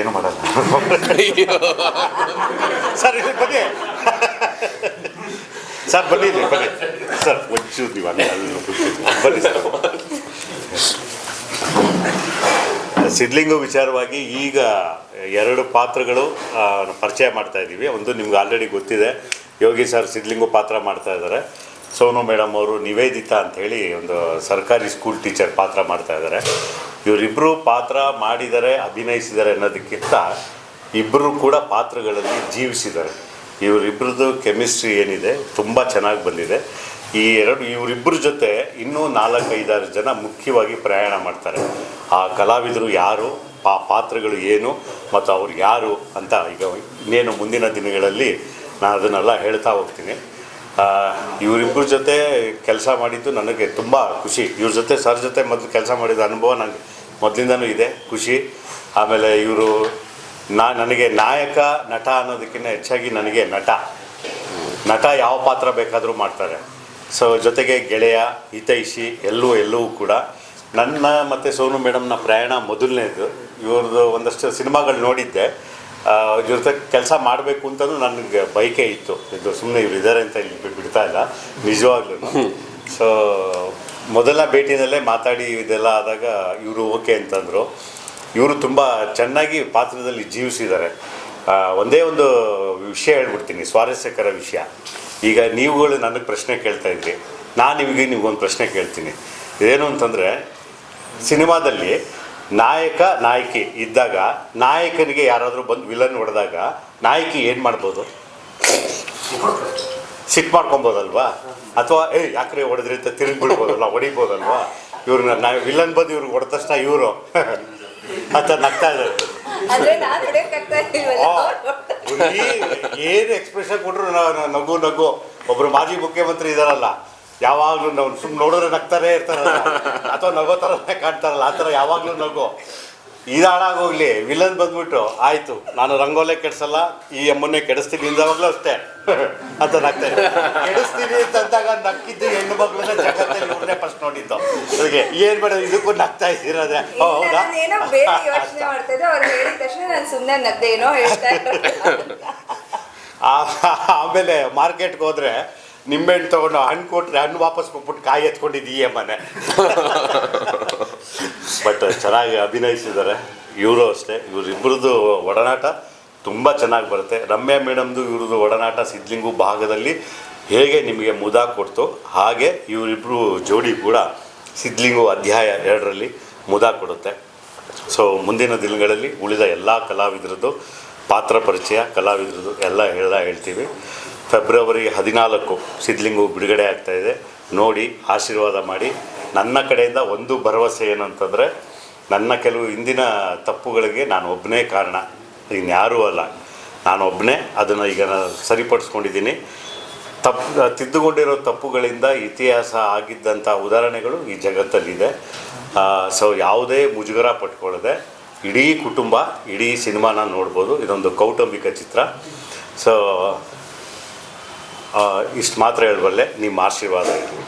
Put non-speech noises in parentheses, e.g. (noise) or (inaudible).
ಏನು ಮಾಡಲ್ಲ. ಸರ್ ಬನ್ನಿ. ಸರ್, ಬನ್ನಿ ಬನ್ನಿ. ಸರ್. ಬನ್ನಿ ಸರ್. ಸಿದ್ಲಿಂಗು ವಿಚಾರವಾಗಿ ಈಗ ಎರಡು ಪಾತ್ರಗಳು ಪರಿಚಯ ಮಾಡ್ತಾ ಇದ್ದೀವಿ. ಒಂದು ನಿಮ್ಗೆ ಆಲ್ರೆಡಿ ಗೊತ್ತಿದೆ. ಯೋಗಿ ಸರ್ ಸಿಡ್ಲಿಂಗು ಪಾತ್ರ ಮಾಡ್ತಾ ಇದ್ದಾರೆ. ಸೋನು ಮೇಡಮ್ ಅವರು ನಿವೇದಿತಾ ಅಂತ ಹೇಳಿ ಒಂದು ಸರ್ಕಾರಿ ಸ್ಕೂಲ್ ಟೀಚರ್ ಪಾತ್ರ ಮಾಡ್ತಾ ಇದ್ದಾರೆ. ಇವರಿಬ್ಬರು ಪಾತ್ರ ಮಾಡಿದ್ದಾರೆ ಅಭಿನಯಿಸಿದ್ದಾರೆ ಅನ್ನೋದಕ್ಕಿಂತ ಇಬ್ಬರು ಕೂಡ ಪಾತ್ರಗಳಲ್ಲಿ ಜೀವಿಸಿದ್ದಾರೆ. ಇವರಿಬ್ಬರದ್ದು ಕೆಮಿಸ್ಟ್ರಿ ಏನಿದೆ, ತುಂಬ ಚೆನ್ನಾಗಿ ಬಂದಿದೆ. ಈ ಎರಡು ಇವರಿಬ್ಬರ ಜೊತೆ ಇನ್ನೂ ನಾಲ್ಕೈದಾರು ಜನ ಮುಖ್ಯವಾಗಿ ಪ್ರಯಾಣ ಮಾಡ್ತಾರೆ. ಆ ಕಲಾವಿದರು ಯಾರು, ಆ ಪಾತ್ರಗಳು ಏನು, ಮತ್ತು ಅವ್ರು ಯಾರು ಅಂತ ಈಗ ಇನ್ನೇನು ಮುಂದಿನ ದಿನಗಳಲ್ಲಿ ನಾನು ಅದನ್ನೆಲ್ಲ ಹೇಳ್ತಾ ಹೋಗ್ತೀನಿ. ಇವರಿಬ್ಬರ ಜೊತೆ ಕೆಲಸ ಮಾಡಿದ್ದು ನನಗೆ ತುಂಬ ಖುಷಿ. ಇವ್ರ ಜೊತೆ, ಸರ್ ಜೊತೆ ಮೊದಲು ಕೆಲಸ ಮಾಡಿದ ಅನುಭವ ನನಗೆ ಮೊದಲಿಂದನೂ ಇದೆ, ಖುಷಿ. ಆಮೇಲೆ ಇವರು ನಾ, ನನಗೆ ನಾಯಕ ನಟ ಅನ್ನೋದಕ್ಕಿಂತ ಹೆಚ್ಚಾಗಿ ನನಗೆ ನಟ. ನಟ ಯಾವ ಪಾತ್ರ ಬೇಕಾದರೂ ಮಾಡ್ತಾರೆ. ಸೊ ಜೊತೆಗೆ ಗೆಳೆಯ, ಹಿತೈಷಿ, ಎಲ್ಲೂ ಎಲ್ಲವೂ ಕೂಡ. ನನ್ನ ಮತ್ತು ಸೋನು ಮೇಡಮ್ನ ಪ್ರಯಾಣ ಮೊದಲನೇದು. ಇವ್ರದ್ದು ಒಂದಷ್ಟು ಸಿನಿಮಾಗಳು ನೋಡಿದ್ದೆ. ಜೊತೆ ಕೆಲಸ ಮಾಡಬೇಕು ಅಂತಲೂ ನನಗೆ ಬೈಕೆ ಇತ್ತು. ಇದು ಸುಮ್ಮನೆ ಇವ್ರು ಇದ್ದಾರೆ ಅಂತ ಇಲ್ಲಿ ಬಿಡ್- ಬಿಡ್ತಾ ಇಲ್ಲ. ನಿಜವಾಗ್ಲೂ. ಸೊ ಮೊದಲ ಭೇಟಿನಲ್ಲೇ ಮಾತಾಡಿ ಇದೆಲ್ಲ ಆದಾಗ ಇವರು ಓಕೆ ಅಂತಂದರು. ಇವರು ತುಂಬ ಚೆನ್ನಾಗಿ ಪಾತ್ರದಲ್ಲಿ ಜೀವಿಸಿದ್ದಾರೆ. ಒಂದೇ ಒಂದು ವಿಷಯ ಹೇಳ್ಬಿಡ್ತೀನಿ ಸ್ವಾರಸ್ಯಕರ ವಿಷಯ. ಈಗ ನೀವುಗಳು ನನಗೆ ಪ್ರಶ್ನೆ ಕೇಳ್ತಾ ಇದ್ರಿ. ನಾನು ನಿಮಗೆ ನಿಮಗೊಂದು ಪ್ರಶ್ನೆ ಕೇಳ್ತೀನಿ. ಏನು ಅಂತಂದರೆ ಸಿನಿಮಾದಲ್ಲಿ ನಾಯಕ ನಾಯಕಿ ಇದ್ದಾಗ ನಾಯಕನಿಗೆ ಯಾರಾದರೂ ಬಂದು ವಿಲನ್ ಹೊಡೆದಾಗ ನಾಯಕಿ ಏನು ಮಾಡ್ಬೋದು? ಸಿಟ್ಟು ಮಾಡ್ಕೊಬೋದಲ್ವಾ? ಅಥವಾ ಏ ಯಾಕ್ರೆ ಹೊಡೆದ್ರಿ ಅಂತ ತಿರುಗಿ ಬಿಡ್ಬೋದಲ್ವಾ ಹೊಡಿಬೋದಲ್ವಾ? ಇವ್ರನ್ನ ನಾ ವಿಲನ್ ಬಂದು ಇವ್ರಿಗೆ ಹೊಡೆದ ತಕ್ಷಣ ಇವರು ಅಂತ ನಗ್ತಾ ಇದ್ದಾರೆ. ಏನು ಎಕ್ಸ್ಪ್ರೆಷನ್ ಕೊಟ್ಟರು ನಗು ನಗು? ಒಬ್ಬರು ಮಾಜಿ ಮುಖ್ಯಮಂತ್ರಿ ಇದಾರಲ್ಲ ಯಾವಾಗಲೂ ನಾವು ಸುಮ್ಮನೆ ನೋಡಿದ್ರೆ ನಗ್ತಾರೆ ಇರ್ತಾರಲ್ಲ. (laughs) ಅಥವಾ ನಗೋ ಥರನೇ ಕಾಣ್ತಾರಲ್ಲ ಆ ಥರ ಯಾವಾಗಲೂ ನಗು. ಇದು ಹಾಳಾಗೋಗ್ಲಿ ವಿಲನ್ ಬಂದ್ಬಿಟ್ಟು ಆಯ್ತು. ನಾನು ರಂಗೋಲೆ ಕೆಡ್ಸಲ್ಲ ಈ ಅಮ್ಮನ್ನೇ ಕೆಡಿಸ್ತೀನಿ ಇಂದವಾಗ್ಲೂ ಅಷ್ಟೇ. (laughs) ಅಂತ ನಗ್ತಾ ಇದ್ದೆ. ಕೆಡಿಸ್ತೀನಿ ಅಂತಂದಾಗ ನಕ್ಕಿದ್ದು ಹೆಣ್ಣು ಮಗಳನ್ನ ಜಗತ್ತಲ್ಲಿ ಇವ್ರನ್ನೇ ಫಸ್ಟ್ ನೋಡಿದ್ದು. ಅದಕ್ಕೆ ಏನ್ ಬೇಡ ಇದಕ್ಕೂ ನಗ್ತಾ ಇದ್ದೀರಾದ್ರೆ ಹೌದಾ? ಏನೋ ಬೇರೆ ಯೋಚನೆ ಮಾಡ್ತಾ ಇದ್ದೆ ಅವ್ರು ಹೇಳಿದ ತಕ್ಷಣ ನಾನು ಸುಮ್ಮನೆ ನಗ್ದೆ ಏನೋ ಹೇಳ್ತಾ (laughs) ಆಮೇಲೆ ಮಾರ್ಕೆಟ್ಗೆ ಹೋದ್ರೆ ನಿಂಬೆಹಣ್ಣು ತಗೊಂಡು ಹಣ್ಣು ಕೊಟ್ರೆ ಹಣ್ಣು ವಾಪಸ್ ಕೊಟ್ಬಿಟ್ಟು ಕಾಯಿ ಎತ್ಕೊಂಡಿದ್ದೀಯ ಮನೆ? ಬಟ್ ಚೆನ್ನಾಗಿ ಅಭಿನಯಿಸಿದ್ದಾರೆ. ಇವರು ಅಷ್ಟೇ. ಇವರಿಬ್ಬರದ್ದು ಒಡನಾಟ ತುಂಬ ಚೆನ್ನಾಗಿ ಬರುತ್ತೆ. ರಮ್ಯಾ ಮೇಡಮ್ದು ಇವ್ರದ್ದು ಒಡನಾಟ ಸಿದ್ಲಿಂಗು ಭಾಗದಲ್ಲಿ ಹೇಗೆ ನಿಮಗೆ ಮುದ ಕೊಡ್ತು ಹಾಗೆ ಇವರಿಬ್ಬರು ಜೋಡಿ ಕೂಡ ಸಿದ್ಲಿಂಗು ಅಧ್ಯಾಯ ಎರಡರಲ್ಲಿ ಮುದ ಕೊಡುತ್ತೆ. ಸೊ ಮುಂದಿನ ದಿನಗಳಲ್ಲಿ ಉಳಿದ ಎಲ್ಲ ಕಲಾವಿದರದ್ದು, ಪಾತ್ರ ಪರಿಚಯ, ಕಲಾವಿದರದ್ದು ಎಲ್ಲ ಎಲ್ಲ ಹೇಳ್ತೀವಿ. ಫೆಬ್ರವರಿ ಹದಿನಾಲ್ಕು ಸಿದ್ಲಿಂಗು ಬಿಡುಗಡೆ ಇದೆ. ನೋಡಿ, ಆಶೀರ್ವಾದ ಮಾಡಿ. ನನ್ನ ಕಡೆಯಿಂದ ಒಂದು ಭರವಸೆ ಏನಂತಂದರೆ, ನನ್ನ ಕೆಲವು ಹಿಂದಿನ ತಪ್ಪುಗಳಿಗೆ ನಾನು ಒಬ್ಬನೇ ಕಾರಣ. ಇನ್ಯಾರೂ ಅಲ್ಲ. ನಾನು ಒಬ್ಬನೇ ಅದನ್ನು ಈಗ ಸರಿಪಡಿಸ್ಕೊಂಡಿದ್ದೀನಿ. ತಪ್ಪು ತಿದ್ದುಕೊಂಡಿರೋ ತಪ್ಪುಗಳಿಂದ ಇತಿಹಾಸ ಆಗಿದ್ದಂಥ ಉದಾಹರಣೆಗಳು ಈ ಜಗತ್ತಲ್ಲಿದೆ. ಸೊ ಯಾವುದೇ ಮುಜುಗರ ಪಟ್ಕೊಳ್ಳದೆ, ಇಡೀ ಕುಟುಂಬ, ಇಡೀ ಸಿನಿಮಾನ ನೋಡ್ಬೋದು. ಇದೊಂದು ಕೌಟುಂಬಿಕ ಚಿತ್ರ. ಸೊ ಇಷ್ಟು ಮಾತ್ರ ಹೇಳಬಲ್ಲೆ ನಿಮ್ಮ ಆಶೀರ್ವಾದ ಇರಲಿ.